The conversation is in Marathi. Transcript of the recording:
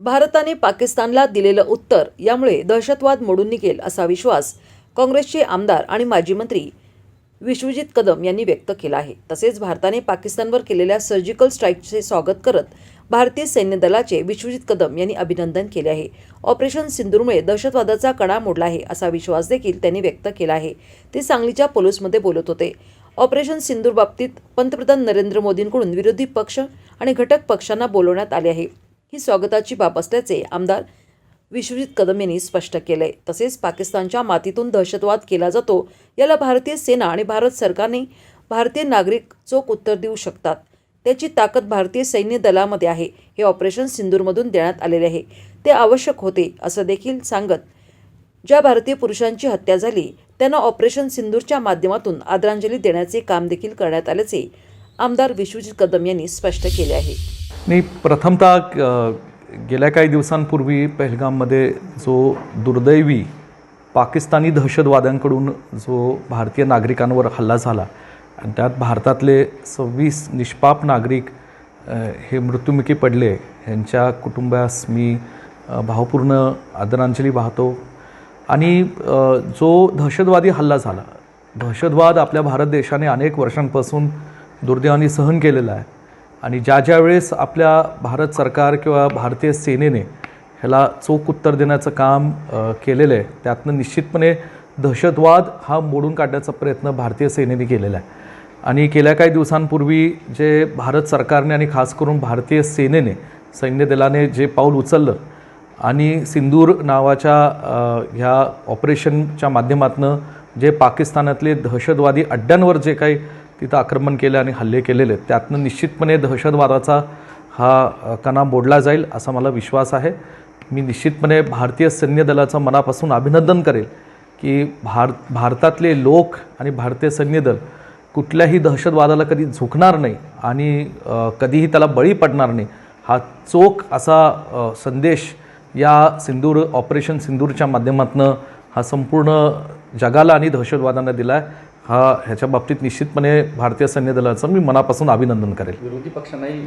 भारताने पाकिस्तानला दिलेलं उत्तर यामुळे दहशतवाद मोडून निघेल असा विश्वास काँग्रेसचे आमदार आणि माजी मंत्री विश्वजित कदम यांनी व्यक्त केला आहे. तसेच भारताने पाकिस्तानवर केलेल्या सर्जिकल स्ट्राईकचे स्वागत करत भारतीय सैन्य दलाचे विश्वजित कदम यांनी अभिनंदन केले आहे. ऑपरेशन सिंदूरमुळे दहशतवादाचा कणा मोडला आहे असा विश्वास देखील त्यांनी व्यक्त केला आहे. ते सांगलीच्या पोलीसमध्ये बोलत होते. ऑपरेशन सिंदूर बाबतीत पंतप्रधान नरेंद्र मोदींकडून विरोधी पक्ष आणि घटक पक्षांना बोलवण्यात आले आहे. ही स्वागताची बाब असल्याचे आमदार विश्वजित कदम यांनी स्पष्ट केले. तसेच पाकिस्तानच्या मातीतून दहशतवाद केला जातो याला भारतीय सेना आणि भारत सरकारने भारतीय नागरिक चोख उत्तर देऊ शकतात. त्याची ताकद भारतीय सैन्य दलामध्ये आहे. हे ऑपरेशन सिंदूरमधून देण्यात आलेले आहे. ते आवश्यक होते असं देखील सांगत ज्या भारतीय पुरुषांची हत्या झाली त्यांना ऑपरेशन सिंदूरच्या माध्यमातून आदरांजली देण्याचे काम देखील करण्यात आल्याचे आमदार विश्वजित कदम यांनी स्पष्ट केले आहे. नाही प्रथमतः गेल्या काही दिवसांपूर्वी पहलगाममध्ये जो दुर्दैवी पाकिस्तानी दहशतवाद्यांकडून जो भारतीय नागरिकांवर हल्ला झाला आणि त्यात भारतातले सव्वीस निष्पाप नागरिक हे मृत्युमुखी पडले. यांच्या कुटुंबास मी भावपूर्ण आदरांजली वाहतो. आणि जो दहशतवादी हल्ला झाला दहशतवाद आपल्या भारत देशाने अनेक वर्षांपासून दुर्दैवाने सहन केलेला आहे. आणि ज्या ज्या वेळेस आपल्या भारत सरकार किंवा भारतीय सेनेने ह्याला चोख उत्तर देण्याचं काम केलेलं आहे त्यातनं निश्चितपणे दहशतवाद हा मोडून काढण्याचा प्रयत्न भारतीय सेनेने केलेला आहे. आणि गेल्या काही दिवसांपूर्वी जे भारत सरकारने आणि खास करून भारतीय सेनेने सैन्य दलाने जे पाऊल उचललं आणि सिंदूर नावाच्या ह्या ऑपरेशनच्या माध्यमातनं जे पाकिस्तानातले दहशतवादी अड्ड्यांवर जे काही तिथं आक्रमण केलं आणि हल्ले केलेले आहेत, त्यातनं निश्चितपणे दहशतवादाचा हा कणा बोडला जाईल असा मला विश्वास आहे. मी निश्चितपणे भारतीय सैन्य दलाचं मनापासून अभिनंदन करेल की भार भारतातले लोक आणि भारतीय सैन्य दल कुठल्याही दहशतवादाला कधी झुकणार नाही आणि कधीही त्याला बळी पडणार नाही. हा चोख असा संदेश या सिंदूर ऑपरेशन सिंदूरच्या माध्यमातून हा संपूर्ण जगाला आणि दहशतवादांना दिला आहे हा ह्याच्या बाबतीत निश्चितपणे भारतीय सैन्य दलाचं मी मनापासून अभिनंदन करेल. विरोधी पक्षांनाही